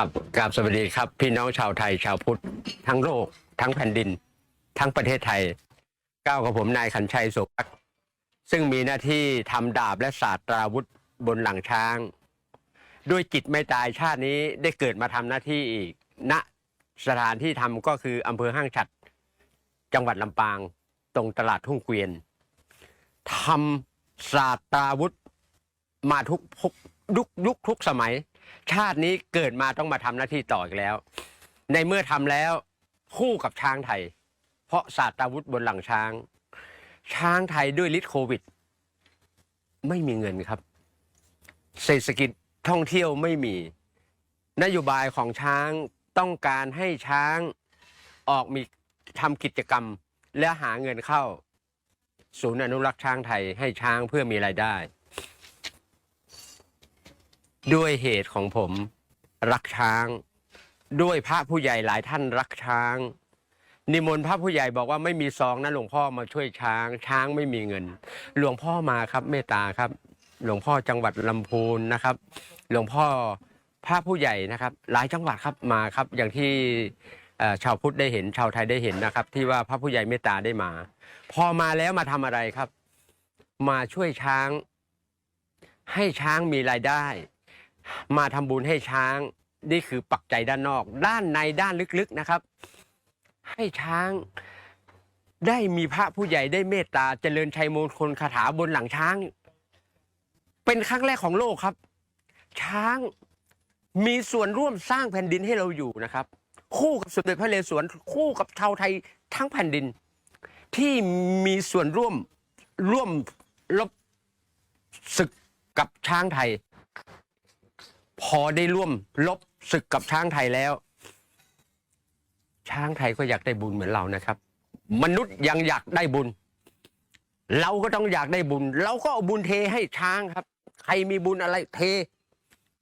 ครับกราบสวัสดีครับ พี่น้องชาวไทยชาวพุทธทั้งโลก ทั้งแผ่นดิน ทั้งประเทศไทย ก้าวกับผมนายขันชัยสุภักซึ่งมีหน้าที่ทำดาบและศาสตราวุธบนหลังช้าง ด้วยจิตไม่ตายชาตินี้ได้เกิดมาทำหน้าที่อีกณสถานที่ทำก็คืออำเภอห้างฉัด จังหวัดลำปาง ตรงตลาดทุ่งเกวียนทำศาสตราวุธมาทุกทุกยุคยุคทุกสมัย ชาตินี้เกิดมาต้องมาทำหน้าที่ต่ออีกแล้ว ในเมื่อทำแล้วคู่กับช้างไทย เพราะศาสตราวุธบนหลังช้าง ช้างไทยด้วยฤทธิ์โควิด ไม่มีเงินครับ เศรษฐกิจท่องเที่ยวไม่มี นโยบายของช้างต้องการให้ช้างออกมีทำกิจกรรม และหาเงินเข้า ศูนย์อนุรักษ์ช้างไทยให้ช้างเพื่อมีรายได้ ด้วยเหตุของผมรักช้าง ด้วยพระผู้ใหญ่หลายท่านรักช้าง นิมนต์พระผู้ใหญ่บอกว่าไม่มีซองนะหลวงพ่อมาช่วยช้าง ช้างไม่มีเงิน หลวงพ่อมาครับเมตตาครับ หลวงพ่อจังหวัดลำพูนนะครับ หลวงพ่อพระผู้ใหญ่นะครับ หลายจังหวัดครับมาครับ อย่างที่ชาวพุทธได้เห็น ชาวไทยได้เห็นนะครับ ที่ว่าพระผู้ใหญ่เมตตาได้มา พอมาแล้วมาทำอะไรครับ มาช่วยช้าง ให้ช้างมีรายได้ มาทำบุญให้ช้าง นี่คือปักใจด้านนอก ด้านในด้านลึกๆนะครับ ให้ช้างได้มีพระผู้ใหญ่ได้เมตตาเจริญชัยมงคลคาถาบนหลังช้าง เป็นครั้งแรกของโลกครับ ช้างมีส่วนร่วมสร้างแผ่นดินให้เราอยู่นะครับ คู่กับสมเด็จพระนเรศวรคู่กับชาวไทยทั้งแผ่นดิน ที่มีส่วนร่วมร่วมรบศึกกับช้างไทย พอได้ร่วมลบศึกกับช้างไทยแล้ว ช้างไทยก็อยากได้บุญเหมือนเรานะครับ มนุษย์ยังอยากได้บุญ เราก็ต้องอยากได้บุญ เราก็เอาบุญเทให้ช้างครับ ใครมีบุญอะไรเท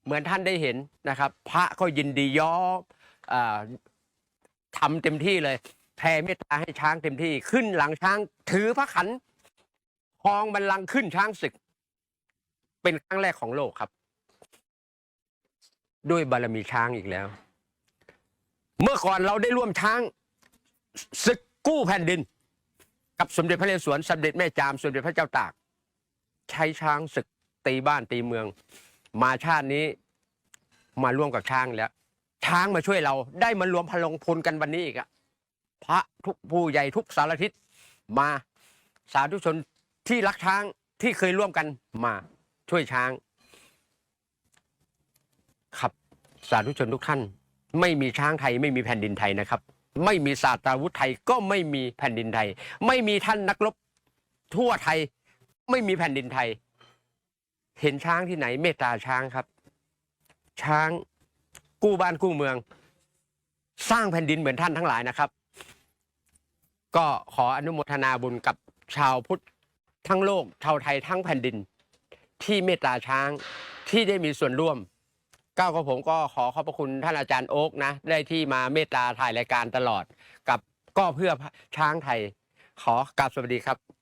เหมือนท่านได้เห็นนะครับ พระก็ยินดียอมอาทำเต็มที่เลยแผ่เมตตาให้ช้างเต็มที่ขึ้นหลังช้าง ถือพระขันคองบัลลังก์ขึ้นช้างศึก เป็นครั้งแรกของโลกครับ ด้วยบารมีช้างอีกแล้ว เมื่อก่อนเราได้ร่วมช้างศึกกู้แผ่นดิน กับสมเด็จพระนเรศวรสมเด็จแม่จามสมเด็จพระเจ้าตาก ใช้ช้างศึกตีบ้านตีเมือง มาชาตินี้มาร่วมกับช้างแล้ว ช้างมาช่วยเราได้มารวมพลังพลกันวันนี้อีกอะพระทุกผู้ใหญ่ทุกสารทิศมาสาธุชนที่รักช้างที่เคยร่วมกันมาช่วยช้าง ครับสาธุชนทุกท่าน ไม่มีช้างไทยไม่มีแผ่นดินไทยนะครับ ไม่มีศาสตราวุธไทยก็ไม่มีแผ่นดินไทย ไม่มีท่านนักรบทั่วไทย ไม่มีแผ่นดินไทย เห็นช้างที่ไหน เมตตาช้างครับ ช้างกู้บ้านกู้เมือง สร้างแผ่นดินเหมือนท่านทั้งหลายนะครับ ก็ขออนุโมทนาบุญกับชาวพุทธทั้งโลกชาวไทยทั้งแผ่นดิน ที่เมตตาช้างที่ได้มีส่วนร่วม ก้าวของผมก็ขอขอบพระคุณท่านอาจารย์โอ๊กนะ ได้ที่มาเมตตาถ่ายรายการตลอด กับก็เพื่อช้างไทย ขอกราบสวัสดีครับ